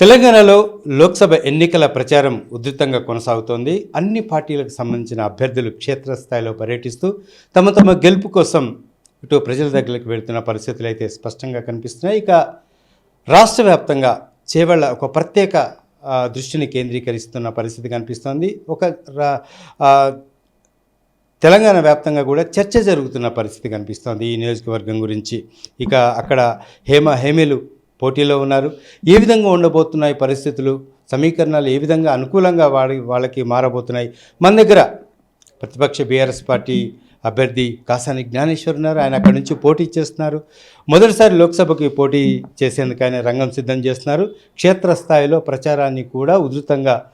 తెలంగాణలో లోక్సభ ఎన్నికల ప్రచారం ఉధృతంగా కొనసాగుతోంది. అన్ని పార్టీలకు సంబంధించిన అభ్యర్థులు క్షేత్రస్థాయిలో పర్యటిస్తూ తమ తమ గెలుపు కోసం ఇటు ప్రజల దగ్గరికి వెళ్తున్న పరిస్థితులు అయితే స్పష్టంగా కనిపిస్తున్నాయి. ఇక రాష్ట్ర వ్యాప్తంగా చేవళ్ళ ఒక ప్రత్యేక దృష్టిని కేంద్రీకరిస్తున్న పరిస్థితి కనిపిస్తోంది. ఒక రా- తెలంగాణ వ్యాప్తంగా కూడా చర్చ జరుగుతున్న పరిస్థితి కనిపిస్తోంది ఈ నియోజకవర్గం గురించి. ఇక అక్కడ హేమ హేమేలు పోటీలో ఉన్నారు. ఏ విధంగా ఉండబోతున్నాయి పరిస్థితులు? సమీకరణాలు ఏ విధంగా అనుకూలంగా వాడి వాళ్ళకి మారబోతున్నాయి? మన దగ్గర ప్రతిపక్ష బీఆర్ఎస్ పార్టీ అభ్యర్థి కాసాని జ్ఞానేశ్వర్ ఉన్నారు. ఆయన అక్కడి నుంచి పోటీ చేస్తున్నారు. మొదటిసారి లోక్సభకి పోటీ చేసేందుకు ఆయన రంగం సిద్ధం చేస్తున్నారు. క్షేత్రస్థాయిలో ప్రచారాన్ని కూడా ఉధృతంగా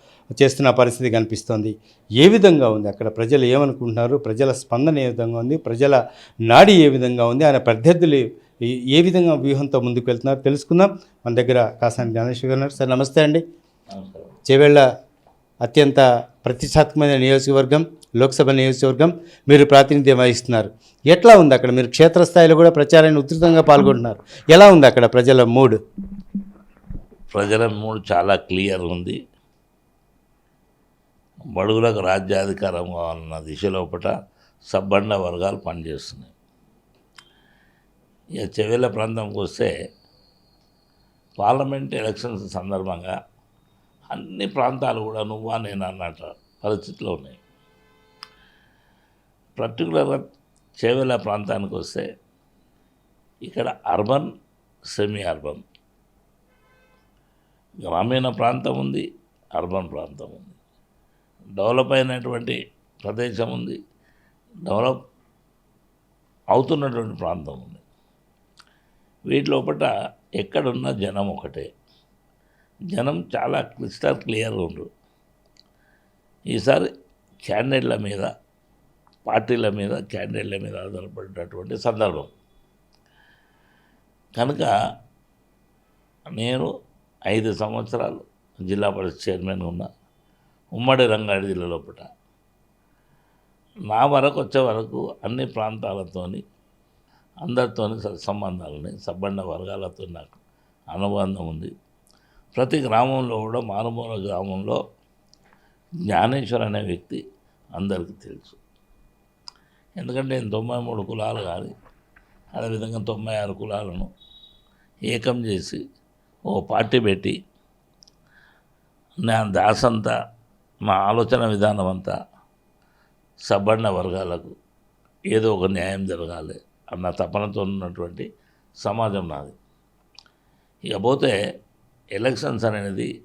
చేస్తున్న పరిస్థితి కనిపిస్తోంది. ఏ విధంగా ఉంది? అక్కడ ప్రజలు ఏమనుకుంటున్నారు? ప్రజల స్పందన ఏ విధంగా ఉంది? ప్రజల నాడి ఏ విధంగా ఉంది? ఆయన ప్రత్యర్థులు ఏ- విధంగా వ్యూహంతో ముందుకు వెళ్తున్నారు తెలుసుకుందాం. మన దగ్గర కాసాని జ్ఞానేశ్వర్ గారు ఉన్నారు. సార్ నమస్తే అండి. చేవేళ్ళ అత్యంత ప్రతిష్టాత్మకమైన నియోజకవర్గం లోక్సభ నియోజకవర్గం మీరు ప్రాతినిధ్యం వహిస్తున్నారు. ఎట్లా ఉంది అక్కడ? మీరు క్షేత్రస్థాయిలో కూడా ప్రచారాన్ని ఉధృతంగా పాల్గొంటున్నారు. ఎలా ఉంది అక్కడ ప్రజల మూడ్? ప్రజల మూడు చాలా క్లియర్ ఉంది. బడుగులకు రాజ్యాధికారం కావాలన్న దిశలోపట సబ్బండ వర్గాలు పనిచేస్తున్నాయి. ఇక చెవెళ్ళ ప్రాంతంకి వస్తే పార్లమెంట్ ఎలక్షన్స్ సందర్భంగా అన్ని ప్రాంతాలు కూడా నువ్వా నేను అన్నట్టు పరిస్థితిలో ఉన్నాయి. పర్టికులర్గా చెవేల ప్రాంతానికి వస్తే ఇక్కడ అర్బన్ సెమీ అర్బన్ గ్రామీణ ప్రాంతం ఉంది అర్బన్ ప్రాంతం ఉంది. డెవలప్ అయినటువంటి ప్రదేశం ఉంది డెవలప్ అవుతున్నటువంటి ప్రాంతం ఉంది. వీటి లోపల ఎక్కడున్న జనం ఒకటే. జనం చాలా క్రిస్టల్ క్లియర్ ఉండు ఈసారి క్యాండిడేట్ల మీద పార్టీల మీద క్యాండిడేట్ల మీద ఆధారపడినటువంటి సందర్భం. కనుక నేను ఐదు సంవత్సరాలు జిల్లా పరిషత్ చైర్మన్ ఉన్నా ఉమ్మడి రంగారెడ్డి జిల్లా లోపల నా వరకు వచ్చే వరకు అన్ని ప్రాంతాలతోని అందరితోని సంబంధాలని సబ్బండ వర్గాలతో నాకు అనుబంధం ఉంది. ప్రతి గ్రామంలో కూడా మారుమూల గ్రామంలో జ్ఞానేశ్వర్ అనే వ్యక్తి అందరికీ తెలుసు. ఎందుకంటే నేను తొంభై మూడు కులాలు కానీ అదేవిధంగా తొంభై ఆరు కులాలను ఏకం చేసి ఓ పార్టీ పెట్టి నా దాసంతా నా ఆలోచన విధానం అంతా సబ్బండ వర్గాలకు ఏదో ఒక న్యాయం జరగాలి. అన్న తపనతో ఉన్నటువంటి సమాజం నాది. ఇకపోతే ఎలక్షన్స్ అనేది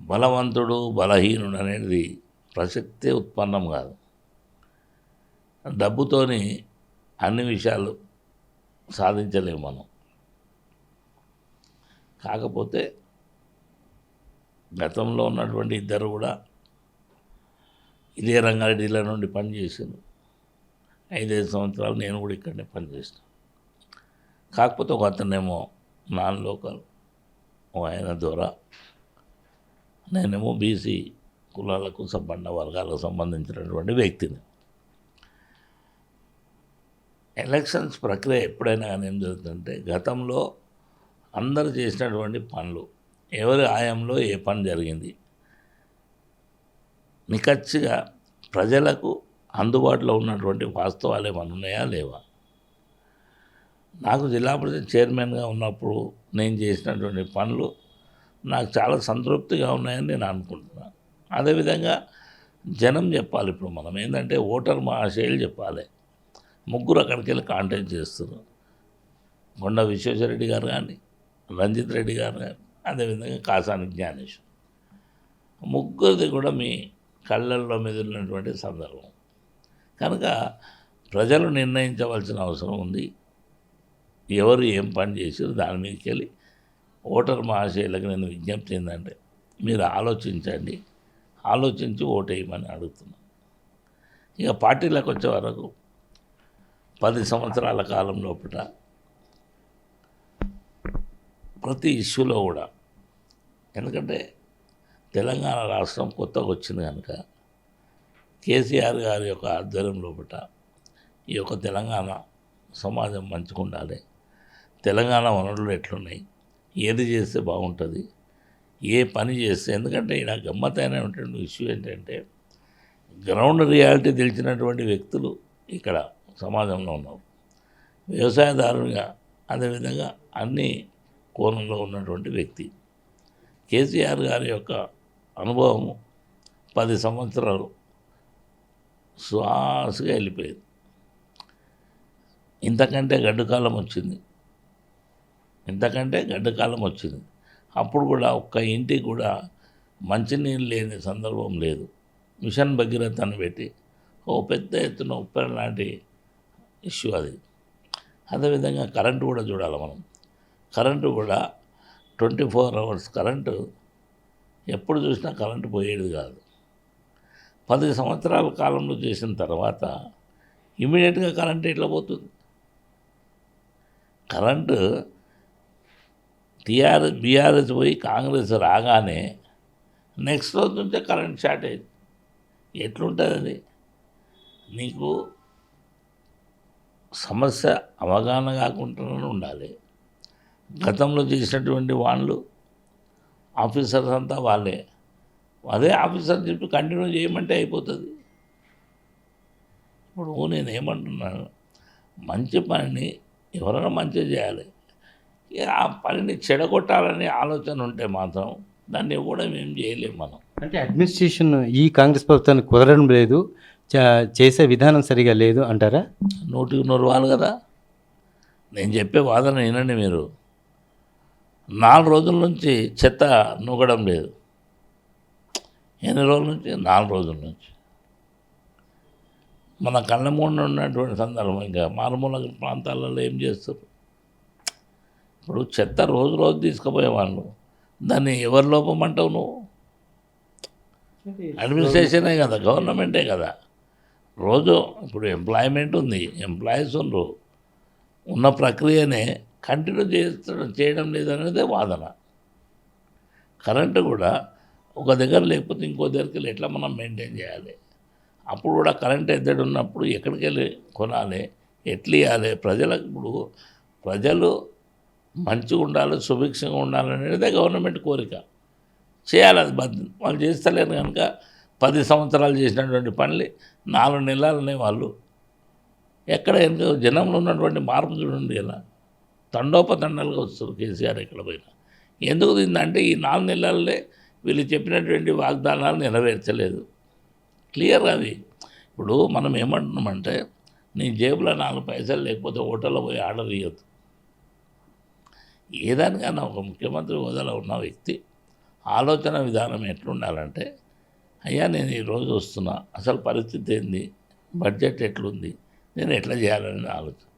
బలవంతుడు బలహీనుడు అనేది ప్రసక్తే ఉత్పన్నం కాదు. డబ్బుతోని అన్ని విషయాలు సాధించలేము మనం. కాకపోతే గతంలో ఉన్నటువంటి ఇద్దరు కూడా ఇదే రంగారెడ్డిల నుండి పనిచేసాను ఐదైదు సంవత్సరాలు నేను కూడా ఇక్కడనే పనిచేసిన కాకపోతే ఒక అతనేమో నాన్ లోకల్ ఆయన ద్వారా నేనేమో బీసీ కులాలకు సంబంధ వర్గాలకు సంబంధించినటువంటి వ్యక్తిని. ఎలక్షన్స్ ప్రక్రియ ఎప్పుడైనా కానీ ఏం జరుగుతుందంటే గతంలో అందరూ చేసినటువంటి పనులు ఎవరి ఆయంలో ఏ పని జరిగింది నిఖచ్చిగా ప్రజలకు అందుబాటులో ఉన్నటువంటి వాస్తవాలు ఏమైనా ఉన్నాయా? లేవా? నాకు జిల్లా పరిషత్ చైర్మన్గా ఉన్నప్పుడు నేను చేసినటువంటి పనులు నాకు చాలా సంతృప్తిగా ఉన్నాయని నేను అనుకుంటున్నాను అదేవిధంగా జనం చెప్పాలి ఇప్పుడు మనం. ఏంటంటే ఓటర్ మహాశైలు చెప్పాలి. ముగ్గురు అక్కడికి వెళ్ళి కాంటాక్ట్ చేస్తున్నారు. కొండ విశ్వేశ్వరరెడ్డి గారు కానీ రంజిత్ రెడ్డి గారు కానీ అదేవిధంగా కాసాని జ్ఞానేశ్వర్ ముగ్గురిది కూడా మీ కళ్ళల్లో మెదిలినటువంటి సందర్భం. కనుక ప్రజలు నిర్ణయించవలసిన అవసరం ఉంది. ఎవరు ఏం పని చేసారు దాని మీదకి వెళ్ళి ఓటర్ మహాశైలకు నేను విజ్ఞప్తి ఏంటంటే మీరు ఆలోచించండి. ఆలోచించి ఓటేయమని అడుగుతున్నాను ఇక పార్టీలకు వచ్చే వరకు పది సంవత్సరాల కాలం లోపల ప్రతి ఇష్యూలో కూడా ఎందుకంటే తెలంగాణ రాష్ట్రం కొత్తగా వచ్చింది కనుక కేసీఆర్ గారి యొక్క ఆధ్వర్యం లోపల ఈ యొక్క తెలంగాణ సమాజం మంచిగా ఉండాలి తెలంగాణ వనరులు ఎట్లున్నాయి? ఏది చేస్తే బాగుంటుంది? ఏ పని చేస్తే ఎందుకంటే ఈయన గమ్మత్తైనటువంటి ఇష్యూ ఏంటంటే గ్రౌండ్ రియాలిటీ తెలిసినటువంటి వ్యక్తులు ఇక్కడ సమాజంలో ఉన్నారు. వ్యవసాయదారునిగా అదేవిధంగా అన్ని కోణంలో ఉన్నటువంటి వ్యక్తి. కేసీఆర్ గారి యొక్క అనుభవము పది సంవత్సరాలు శ్వాసగా వెళ్ళిపోయింది. ఇంతకంటే గడ్డకాలం వచ్చింది. ఇంతకంటే గడ్డకాలం వచ్చింది. అప్పుడు కూడా ఒక్క ఇంటికి కూడా మంచినీళ్ళు లేని సందర్భం లేదు. మిషన్ భగీరథ అని పెట్టి ఓ పెద్ద ఎత్తున ఉప్పెన లాంటి ఇష్యూ అది. అదేవిధంగా కరెంటు కూడా చూడాలి మనం. కరెంటు కూడా ట్వంటీ ఫోర్ అవర్స్ కరెంటు ఎప్పుడు చూసినా కరెంటు పోయేది కాదు. పది సంవత్సరాల కాలంలో చేసిన తర్వాత ఇమీడియట్గా కరెంటు ఎట్లా పోతుంది? కరెంటు టీఆర్ఎస్ బీఆర్ఎస్ పోయి కాంగ్రెస్ రాగానే నెక్స్ట్ రోజు నుంచే కరెంట్ షార్టేజ్ ఎట్లుంటుంది అది? నీకు సమస్య అవగాహన కాకుండా ఉండాలి. గతంలో చేసినటువంటి వాళ్ళు ఆఫీసర్స్ అంతా వాళ్ళే. అదే ఆఫీసర్ చెప్పి కంటిన్యూ చేయమంటే అయిపోతుంది. ఇప్పుడు నేను ఏమంటున్నాను? మంచి పనిని ఎవరైనా మంచిగా చేయాలి. ఆ పనిని చెడగొట్టాలనే ఆలోచన ఉంటే మాత్రం దాన్ని ఇవ్వడం ఏం చేయలేము మనం. అంటే అడ్మినిస్ట్రేషన్ ఈ కాంగ్రెస్ ప్రభుత్వానికి కుదరడం లేదు చేసే విధానం సరిగా లేదు అంటారా? నూటికి నూరు వాళ్ళు కదా. నేను చెప్పే వాదన వినండి మీరు. నాలుగు రోజుల నుంచి చెత్త నూగడం లేదు. ఎన్ని రోజుల నుంచి? నాలుగు రోజుల నుంచి. మన కళ్ళ ముందు ఉన్నటువంటి సందర్భం ఇంకా మారుమూల ప్రాంతాలలో ఏం చేస్తారు? ఇప్పుడు చెత్త రోజు రోజు తీసుకుపోయేవాళ్ళు దాన్ని ఎవరి లోపం అంటావు నువ్వు? అడ్మినిస్ట్రేషనే కదా గవర్నమెంటే కదా. రోజు ఇప్పుడు ఎంప్లాయ్మెంట్ ఉంది ఎంప్లాయీస్ ఉండరు. ఉన్న ప్రక్రియనే కంటిన్యూ చేస్తడం చేయడం లేదనేదే వాదన. కరెంటు కూడా ఒక దగ్గర లేకపోతే ఇంకో దగ్గరికి వెళ్ళి ఎట్లా మనం మెయింటైన్ చేయాలి? అప్పుడు కూడా కరెంట్ ఎద్దడి ఉన్నప్పుడు ఎక్కడికి వెళ్ళి కొనాలి? ఎట్లా ఇవ్వాలి ప్రజలకు ఇప్పుడు ప్రజలు మంచిగా ఉండాలి సుభిక్షంగా ఉండాలి గవర్నమెంట్ కోరిక. చేయాలి అది బద్ద- వాళ్ళు చేస్తలేరు కనుక పది సంవత్సరాలు చేసినటువంటి పనులు నాలుగు నెలలనే వాళ్ళు. ఎక్కడ ఎందుకు? జనంలో ఉన్నటువంటి మార్పు చూడండి ఇలా తండోపతండాలుగా వస్తారు కేసీఆర్ ఎక్కడ పోయినా. ఎందుకు తిందంటే ఈ నాలుగు నెలలే వీళ్ళు చెప్పినటువంటి వాగ్దానాలు నెరవేర్చలేదు. క్లియర్ అవి ఇప్పుడు మనం ఏమంటున్నామంటే నీ జేబులో నాలుగు పైసలు లేకపోతే హోటల్లో పోయి ఆర్డర్ ఇవ్వద్దు ఏదానికన్నా ఒక ముఖ్యమంత్రి హోదాలో ఉన్న వ్యక్తి ఆలోచన విధానం ఎట్లుండాలంటే అయ్యా నేను ఈరోజు వస్తున్నా అసలు పరిస్థితి ఏంది బడ్జెట్ ఎట్లుంది నేను ఎట్లా చేయాలని ఆలోచన.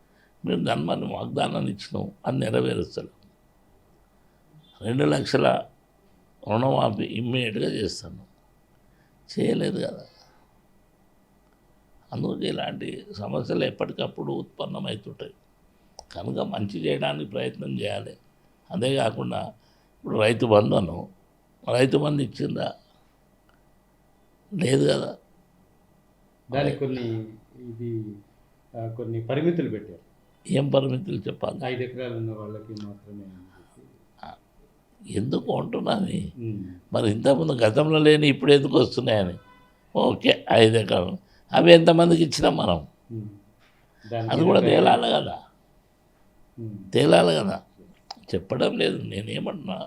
మేము దాన్ని వాగ్దానాన్ని ఇచ్చినాం అది నెరవేరుస్తాం రెండు లక్షల రుణమాఫీ ఇమ్మీడియట్గా చేస్తాను. చేయలేదు కదా. అందుకే ఇలాంటి సమస్యలు ఎప్పటికప్పుడు ఉత్పన్నమవుతుంటాయి. కనుక మంచి చేయడానికి ప్రయత్నం చేయాలి. అదే కాకుండా ఇప్పుడు రైతు బంధు అను రైతు బంధు ఇచ్చిందా? లేదు కదా. దానికి కొన్ని ఇది కొన్ని పరిమితులు పెట్టారు. ఏం పరిమితులు చెప్పాలి? ఐదు ఎకరాలు ఉన్న వాళ్ళకి మాత్రమే. ఎందుకు ఉమ్. మరి ఇంతకుముందు గతంలో లేని ఇప్పుడు ఎందుకు వస్తున్నాయని? ఓకే ఐదు ఎకరాలు అవి ఎంతమందికి ఇచ్చినాం మనం? అది కూడా తేలాలి కదా. తేలాలి కదా. చెప్పడం లేదు నేనేమంటున్నా?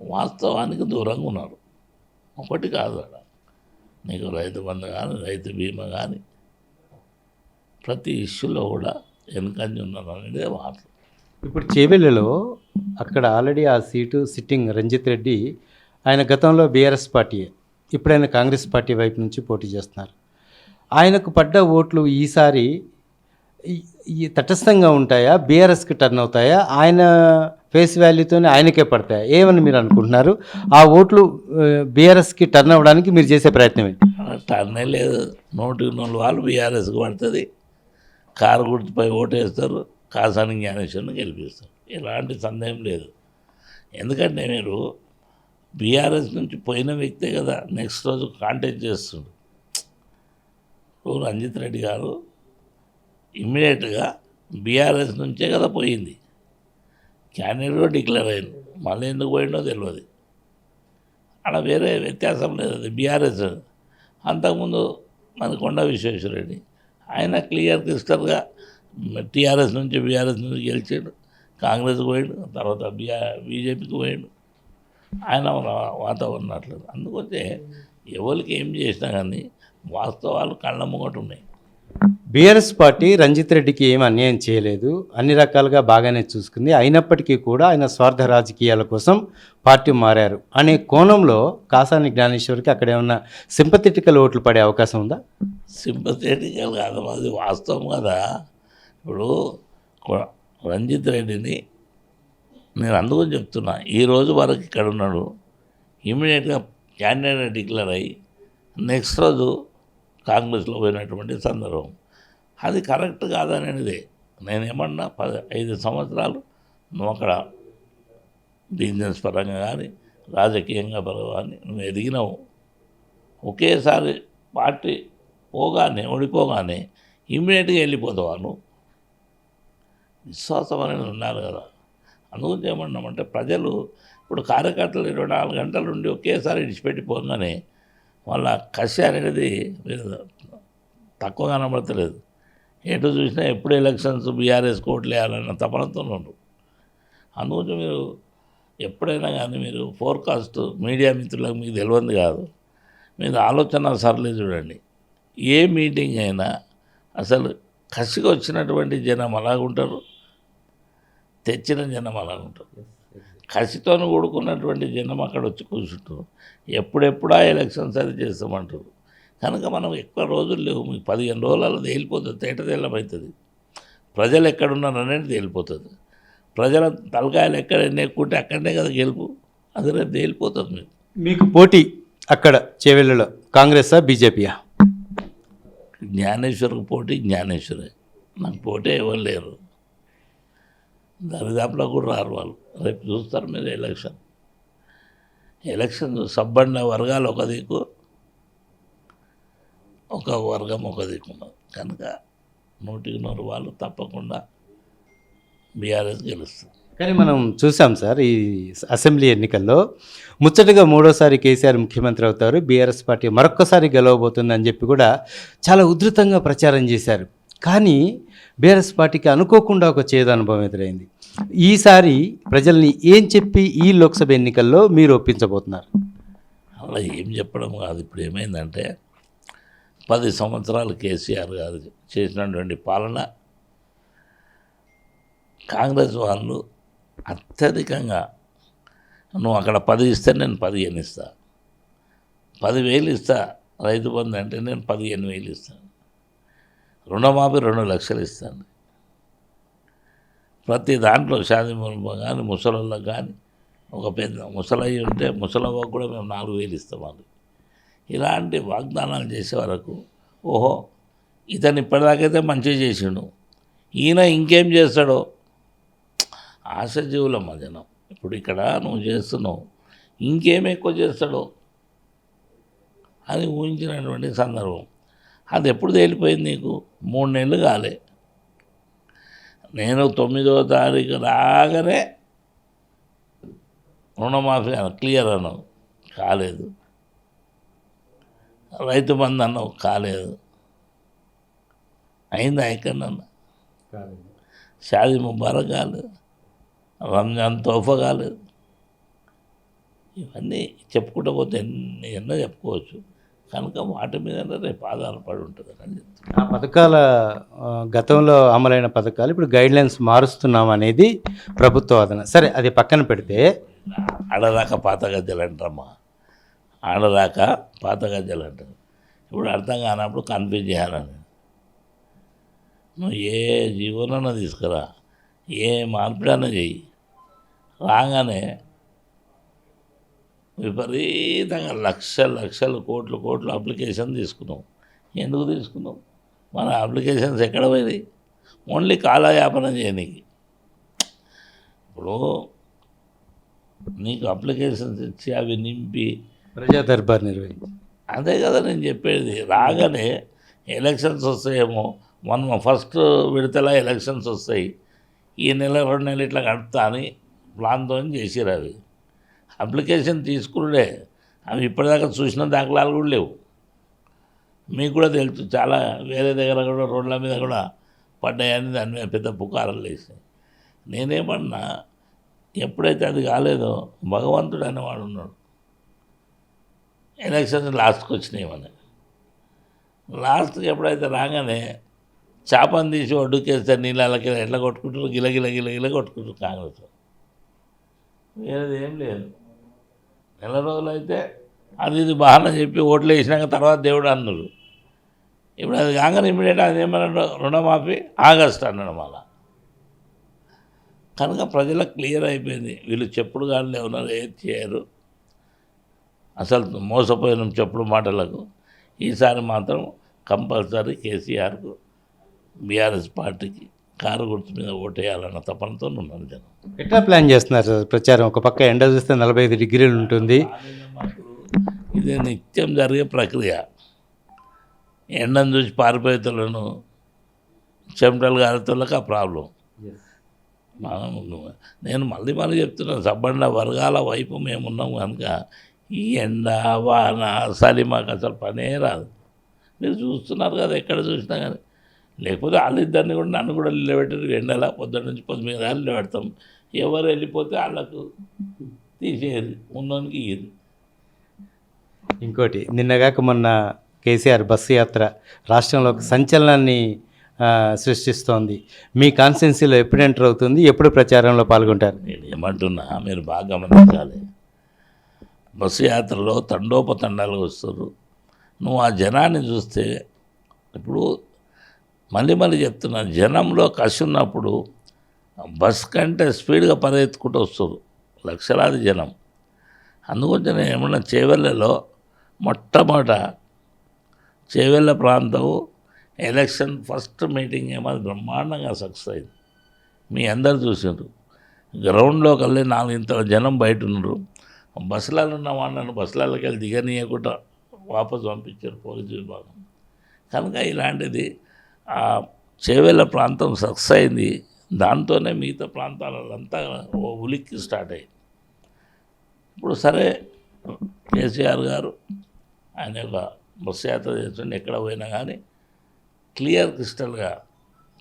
వాస్తవానికి దూరంగా ఉన్నారు. ఒకటి కాదు అక్కడ నీకు రైతు బంధు కానీ రైతు బీమా కానీ ప్రతి ఇష్యూలో కూడా వెనుకంజ ఉన్నారు అనేది మాటలు. ఇప్పుడు చేవెళ్ళలో అక్కడ ఆల్రెడీ ఆ సీటు సిట్టింగ్ రంజిత్ రెడ్డి ఆయన గతంలో బీఆర్ఎస్ పార్టీయే ఇప్పుడు ఆయన కాంగ్రెస్ పార్టీ వైపు నుంచి పోటీ చేస్తున్నారు. ఆయనకు పడ్డ ఓట్లు ఈసారి తటస్థంగా ఉంటాయా? బీఆర్ఎస్కి టర్న్ అవుతాయా? ఆయన ఫేస్ వాల్యూతోనే ఆయనకే పడతాయా? ఏమని మీరు అనుకుంటున్నారు? ఆ ఓట్లు బీఆర్ఎస్కి టర్న్ అవ్వడానికి మీరు చేసే ప్రయత్నం ఏంటి? టర్న్ లేదు. నూటికి నూరు వాళ్ళు బీఆర్ఎస్కి పడుతుంది. కారు గుర్తుపై ఓటేస్తారు కాసాని జ్ఞానేశ్వరిని గెలిపిస్తారు. ఎలాంటి సందేహం లేదు. ఎందుకంటే మీరు బీఆర్ఎస్ నుంచి పోయిన వ్యక్తే కదా నెక్స్ట్ రోజు కాంటాక్ట్ చేస్తుడు. ఇప్పుడు రంజిత్ రెడ్డి గారు ఇమ్మీడియట్గా బీఆర్ఎస్ నుంచే కదా పోయింది. క్యాండిడేట్ కూడా డిక్లేర్ అయింది మళ్ళీ ఎందుకు పోయిండో తెలియదు అక్కడ వేరే వ్యత్యాసం లేదు అది బీఆర్ఎస్. అంతకుముందు మన కొండ విశ్వేశ్వరరెడ్డి ఆయన క్లియర్ క్రిస్టల్గా టీఆర్ఎస్ నుంచి బీఆర్ఎస్ నుంచి గెలిచాడు. కాంగ్రెస్కి పోయాడు తర్వాత బీఆర్ బీజేపీకి పోయాడు. ఆయన వాతావరణం అట్లేదు అందుకొచ్చే ఎవరికి ఏం చేసినా కానీ వాస్తవాలు కళ్ళ ముంగట ఉన్నాయి. బీఆర్ఎస్ పార్టీ రంజిత్ రెడ్డికి ఏం అన్యాయం చేయలేదు. అన్ని రకాలుగా బాగానే చూసుకుంది. అయినప్పటికీ కూడా ఆయన స్వార్థ రాజకీయాల కోసం పార్టీ మారారు. అనే కోణంలో కాసాని జ్ఞానేశ్వర్కి అక్కడ ఏమన్నా సింపథెటికల్ ఓట్లు పడే అవకాశం ఉందా? సింపథెటికల్ కాదు అది వాస్తవం కదా. ఇప్పుడు కొ- రంజిత్ రెడ్డిని నేను అందుకని చెప్తున్నా ఈరోజు వరకు ఇక్కడ ఉన్నాడు ఇమీడియట్గా క్యాండిడేట్ డిక్లేర్ అయ్యి నెక్స్ట్ రోజు కాంగ్రెస్లో పోయినటువంటి సందర్భం. అది కరెక్ట్ కాదనేది నేనేమన్నా పది ఐదు సంవత్సరాలు నువ్వు అక్కడ బిజినెస్ పరంగా కానీ రాజకీయంగా పరంగా కానీ నువ్వు ఎదిగినావు. ఒకేసారి పార్టీ పోగానే ఓడిపోగానే ఇమ్మీడియట్గా వెళ్ళిపోతావా నువ్వు? విశ్వాసం అనేది ఉండాలి కదా. అందుగురించి ఏమన్నామంటే ప్రజలు ఇప్పుడు కార్యకర్తలు ఇరవై నాలుగు గంటల నుండి ఒకేసారి విడిచిపెట్టిపోగానే వాళ్ళ కసి అనేది తక్కువ కనబడతలేదు. ఎటు చూసినా ఎప్పుడు ఎలక్షన్స్ బీఆర్ఎస్ కోట్లు వేయాలన్న తపనతో ఉండు. అందుగురించి మీరు ఎప్పుడైనా కానీ మీరు ఫోర్కాస్ట్ మీడియా మిత్రులకు మీకు తెలియంది కాదు. మీరు ఆలోచన సరళి చూడండి. ఏ మీటింగ్ అయినా అసలు కసిగా వచ్చినటువంటి జనం అలాగుంటారు తెచ్చిన జనం అలాగుంటారు కసితో కూడుకున్నటువంటి జనం అక్కడ వచ్చి కూర్చుంటారు. ఎప్పుడెప్పుడా ఎలక్షన్స్ అది చేస్తామంటారు. కనుక మనం ఎక్కువ రోజులు లేవు. మీకు పదిహేను రోజులలో తేలిపోతుంది. తేట తెల్లమవుతుంది ప్రజలు ఎక్కడున్నారు అనేది తేలిపోతుంది. ప్రజల తలకాయలు ఎక్కడ ఎన్ని ఎక్కుంటే అక్కడనే కదా గెలుపు. అది రేపు తేలిపోతుంది మీకు. మీకు పోటీ అక్కడ చేవెళ్ళలో కాంగ్రెసా బీజేపీయా? జ్ఞానేశ్వర్కి పోటీ జ్ఞానేశ్వరే. నాకు పోటీ ఎవరు లేరు. దరిదాపులో కూడా రారు వాళ్ళు. రేపు చూస్తారు మీరు ఎలక్షన్. ఎలక్షన్ సబ్బడిన వర్గాలు ఒక దిక్కు ఒక వర్గం ఒక దిక్కున్నది కనుక నూటికి నూరు వాళ్ళు తప్పకుండా బీఆర్ఎస్ గెలుస్తుంది. కానీ మనం చూసాం సార్ ఈ అసెంబ్లీ ఎన్నికల్లో ముచ్చటగా మూడోసారి కేసీఆర్ ముఖ్యమంత్రి అవుతారు బీఆర్ఎస్ పార్టీ మరొక్కసారి గెలవబోతుందని చెప్పి కూడా చాలా ఉధృతంగా ప్రచారం చేశారు. కానీ బీఆర్ఎస్ పార్టీకి అనుకోకుండా ఒక చేదు అనుభవం ఎదురైంది. ఈసారి ప్రజల్ని ఏం చెప్పి ఈ లోక్సభ ఎన్నికల్లో మీరు ఒప్పించబోతున్నారు? అలా ఏం చెప్పడం కాదు. ఇప్పుడు ఏమైందంటే పది సంవత్సరాలు కేసీఆర్ గారు చేసినటువంటి పాలన కాంగ్రెస్ వాళ్ళు అత్యధికంగా నువ్వు అక్కడ పది ఇస్తే నేను పదిహేను ఇస్తా. పదివేలు ఇస్తా. రైతు బంధు అంటే నేను పదిహేను వేలు ఇస్తాను. రుణమాఫీ రెండు లక్షలు ఇస్తాను. ప్రతి దాంట్లో షాది ముల్మ కానీ ముసలోళ్ళకి కానీ ఒక పెద్ద ముసలయ్యి ఉంటే ముసలవ్వకు కూడా మేము నాలుగు వేలు ఇస్తామండి ఇలాంటి వాగ్దానాలు చేసే వరకు ఓహో ఇతను ఇప్పటిదాకైతే మంచిగా చేసిండు. ఈయన ఇంకేం చేస్తాడో? ఆశజీవులమ్మ జనం ఇప్పుడు ఇక్కడ నువ్వు చేస్తున్నావు ఇంకేం ఎక్కువ చేస్తాడో? అని ఊహించినటువంటి సందర్భం. అది ఎప్పుడు తేలిపోయింది నీకు? మూడు నెలలు కాలే. నేను తొమ్మిదవ తారీఖు రాగానే రుణమాఫీ క్లియర్ అన్నావు. కాలేదు. రైతు బంధు అన్నావు. కాలేదు. అయిందా ఎక్కడన్నా? షాదీ ముబారక్ కాలేదు. రంజాన్ తోఫా కాలేదు. ఇవన్నీ చెప్పుకుంటూ పోతే ఎన్ని ఎన్నో చెప్పుకోవచ్చు. కనుక వాటి మీద రేపు ఆధారపడి ఉంటుంది అని చెప్తున్నాను ఆ పథకాల గతంలో అమలైన పథకాలు ఇప్పుడు గైడ్ లైన్స్ మారుస్తున్నాం అనేది ప్రభుత్వ వాదన. సరే అది పక్కన పెడితే ఆడదాకా పాత గజ్జలు అంటారమ్మా. ఆడదాకా పాత గజ్జలు అంటారు. ఇప్పుడు అర్థం కానప్పుడు కన్ఫ్యూజ్ చేయాలని. నువ్వు ఏ జీవనన్నా తీసుకురా ఏ మార్పిడన్నా చెయ్యి. రాగానే విపరీతంగా లక్షల లక్షల కోట్ల కోట్ల అప్లికేషన్ తీసుకున్నాం. ఎందుకు తీసుకున్నాం? మన అప్లికేషన్స్ ఎక్కడ పోయినాయి? ఓన్లీ కాలయాపన చేయనీకి. ఇప్పుడు నీకు అప్లికేషన్స్ ఇచ్చి అవి నింపి ప్రజా దర్బార్ నిర్వహించి. అదే కదా నేను చెప్పేది. రాగానే ఎలక్షన్స్ వస్తాయేమో. మొన్న ఫస్ట్ విడతల ఎలక్షన్స్ వస్తాయి. ఈ నెల రెండు నెలలు ఇట్లా గడుపుతా అని ప్లాన్తో చేసిరు అవి. అప్లికేషన్ తీసుకున్నాడే అవి ఇప్పటిదాకా చూసిన దాఖలాలు కూడా లేవు. మీకు కూడా తెలుసు చాలా వేరే దగ్గర కూడా రోడ్ల మీద కూడా పడ్డాయని దాని మీద పెద్ద పుకారం వేసాయి నేనేమన్నా ఎప్పుడైతే అది కాలేదో భగవంతుడు అనేవాడు ఉన్నాడు. ఎలక్షన్స్ లాస్ట్కి వచ్చినాయి లాస్ట్కి ఎప్పుడైతే రాగానే చేపను తీసి ఒడ్డుకేస్తే నీళ్ళకి ఎట్లా కొట్టుకుంటారు? గిల గిల గిల గిల కొట్టుకుంటారు కాంగ్రెస్ వేరేది ఏం లేదు. నెల రోజులైతే అది ఇది బాగా చెప్పి ఓట్లు వేసినాక తర్వాత దేవుడు అన్నారు ఇప్పుడు అది కాగానే ఇమీడియట్ అది ఏమన్నా రుణమాఫీ ఆగస్ట్ అన్నాడు మళ్ళా. కనుక ప్రజలకు క్లియర్ అయిపోయింది. వీళ్ళు చెప్పుడు కానీ ఉన్నారు ఏది చేయరు. అసలు మోసపోయిన చెప్పుడు మాటలకు. ఈసారి మాత్రం కంపల్సరీ కేసీఆర్కు బీఆర్ఎస్ పార్టీకి కారు గుర్తు మీద ఓటేయాలన్న తపనతో ఉన్నాను జనం. ఎట్లా ప్లాన్ చేస్తున్నారు సార్? ప్రచారం ఒక పక్క ఎండ చూస్తే నలభై ఐదు డిగ్రీలు ఉంటుంది. ఇది నిత్యం జరిగే ప్రక్రియ. ఎండను చూసి పారిపోయేతలను చెమటలు గారితోళ్ళకి ఆ ప్రాబ్లం. నేను మళ్ళీ మళ్ళీ చెప్తున్నాను సబ్బండ వర్గాల వైపు మేము ఉన్నాం కనుక ఈ ఎండ వాన చలి మాకు అసలు పనే రాదు. మీరు చూస్తున్నారు కదా ఎక్కడ చూసినా కానీ. లేకపోతే వాళ్ళిద్దరిని కూడా నన్ను కూడా నిలబెట్టారు. ఎండలా పొద్దున్న నుంచి పొద్దు మీద నిలబెడతాం. ఎవరు వెళ్ళిపోతే వాళ్ళకు తీసేది ఉన్నోనికి ఇయ్యదు ఇంకోటి నిన్నగాక మొన్న కేసీఆర్ బస్సు యాత్ర రాష్ట్రంలో ఒక సంచలనాన్ని సృష్టిస్తోంది. మీ కాన్స్టిట్యున్సీలో ఎప్పుడు ఎంటర్ అవుతుంది? ఎప్పుడు ప్రచారంలో పాల్గొంటారు? నేను ఏమంటున్నా మీరు బాగా గమనించాలి. బస్సు యాత్రలో తండోపతండాలు వస్తారు. నువ్వు ఆ జనాన్ని చూస్తే ఇప్పుడు మళ్ళీ మళ్ళీ చెప్తున్నాను జనంలో కసి ఉన్నప్పుడు బస్ కంటే స్పీడ్గా పరిగెత్తుకుంటూ వస్తారు లక్షలాది జనం. అందుకొచ్చి నేను ఏమన్నా చేవెళ్ళలో మొట్టమొదట చేవెళ్ళ ప్రాంతం ఎలక్షన్ ఫస్ట్ మీటింగ్ ఏమో అది బ్రహ్మాండంగా సక్సెస్ అయింది. మీ అందరు చూసారు గ్రౌండ్లోకి వెళ్ళి ఇంత జనం బయట ఉన్నారు బస్సులలో ఉన్న వాళ్ళని బస్సులకి వెళ్ళి దిగనీయకుండా వాపసు పంపించారు పోలీసు విభాగం. కనుక ఇలాంటిది ఆ చేవెళ్ళ ప్రాంతం సక్సెస్ అయింది. దాంతోనే మిగతా ప్రాంతాలంతా ఓ ఉలిక్కి స్టార్ట్ అయ్యింది ఇప్పుడు సరే కేసీఆర్ గారు ఆయన యొక్క బస్సు యాత్ర చేస్తుండే ఎక్కడ పోయినా కానీ క్లియర్ క్రిస్టల్గా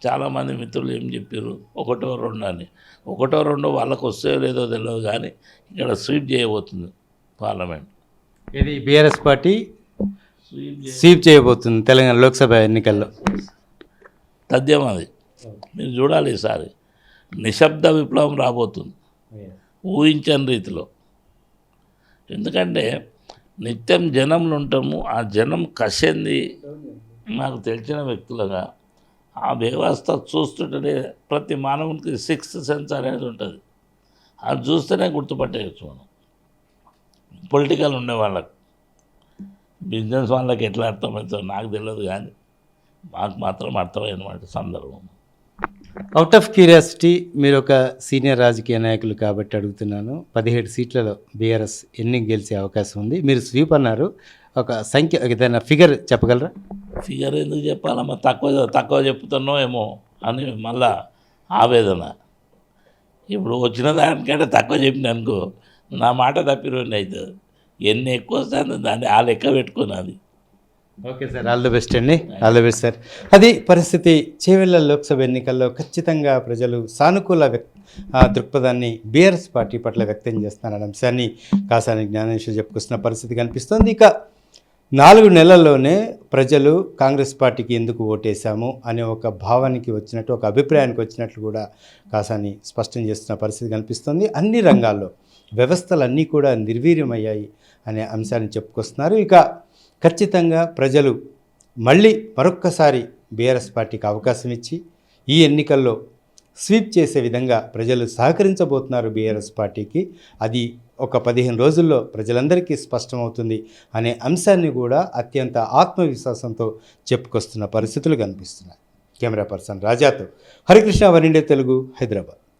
చాలామంది మిత్రులు ఏం చెప్పారు ఒకటో రెండు అని. ఒకటో రెండో వాళ్ళకు వస్తే లేదో తెలియదు కానీ ఇక్కడ స్వీప్ చేయబోతుంది పార్లమెంట్. ఇది బీఆర్ఎస్ పార్టీ స్వీప్ చేయబోతుంది తెలంగాణ లోక్సభ ఎన్నికల్లో. పద్యం అది. మీరు చూడాలి ఈసారి. నిశ్శబ్ద విప్లవం రాబోతుంది. ఊహించని రీతిలో. ఎందుకంటే నిత్యం జనంలో ఉంటాము. ఆ జనం కసింది నాకు తెలిసిన వ్యక్తులుగా ఆ వ్యవస్థ చూస్తుంటేనే ప్రతి మానవునికి సిక్స్త్ సెన్స్ అనేది ఉంటుంది. అది చూస్తేనే గుర్తుపట్టేయచ్చు మనం. పొలిటికల్ ఉండే వాళ్ళకు బిజినెస్ వాళ్ళకి ఎట్లా అర్థమవుతుందో నాకు తెలియదు కానీ. మాకు మాత్రం అర్థమైనటువంటి సందర్భం. అవుట్ ఆఫ్ క్యూరియాసిటీ మీరు ఒక సీనియర్ రాజకీయ నాయకులు కాబట్టి అడుగుతున్నాను. పదిహేడు సీట్లలో బీఆర్ఎస్ ఎన్ని గెలిచే అవకాశం ఉంది. మీరు స్వీప్ అన్నారు. ఒక సంఖ్య ఏదైనా ఫిగర్ చెప్పగలరా? ఫిగర్ ఎందుకు చెప్పాలమ్మా? తక్కువ తక్కువ చెప్తున్నావు ఏమో అని మళ్ళా ఆవేదన. ఇప్పుడు వచ్చిన దానికంటే తక్కువ చెప్పిన అనుకో నా మాట తప్పిరోని అవుతుంది ఎన్ని ఎక్కువ వస్తాయో దాన్ని ఆ లెక్క పెట్టుకున్నది. Okay sir. All the best అండి. All the best sir. అది పరిస్థితి చేవెళ్ళ లోక్సభ ఎన్నికల్లో ఖచ్చితంగా ప్రజలు సానుకూల దృక్పథాన్ని బీఆర్ఎస్ పార్టీ పట్ల వ్యక్తం చేస్తున్నారనే అంశాన్ని కాసాని జ్ఞానేశ్వర్ చెప్పుకొస్తున్న పరిస్థితి కనిపిస్తోంది. ఇక నాలుగు నెలల్లోనే ప్రజలు కాంగ్రెస్ పార్టీకి ఎందుకు ఓటేశాము అనే ఒక భావానికి వచ్చినట్టు ఒక అభిప్రాయానికి వచ్చినట్లు కూడా కాసాని స్పష్టం చేస్తున్న పరిస్థితి కనిపిస్తుంది. అన్ని రంగాల్లో వ్యవస్థలన్నీ కూడా నిర్వీర్యమయ్యాయి అనే అంశాన్ని చెప్పుకొస్తున్నారు. ఇక ఖచ్చితంగా ప్రజలు మళ్ళీ మరొక్కసారి బీఆర్ఎస్ పార్టీకి అవకాశం ఇచ్చి ఈ ఎన్నికల్లో స్వీప్ చేసే విధంగా ప్రజలు సహకరించబోతున్నారు బీఆర్ఎస్ పార్టీకి. అది ఒక పదిహేను రోజుల్లో ప్రజలందరికీ స్పష్టమవుతుంది అనే అంశాన్ని కూడా అత్యంత ఆత్మవిశ్వాసంతో చెప్పుకొస్తున్న పరిస్థితులు కనిపిస్తున్నాయి. కెమెరా పర్సన్ రాజాతో హరికృష్ణ వరిండే తెలుగు హైదరాబాద్.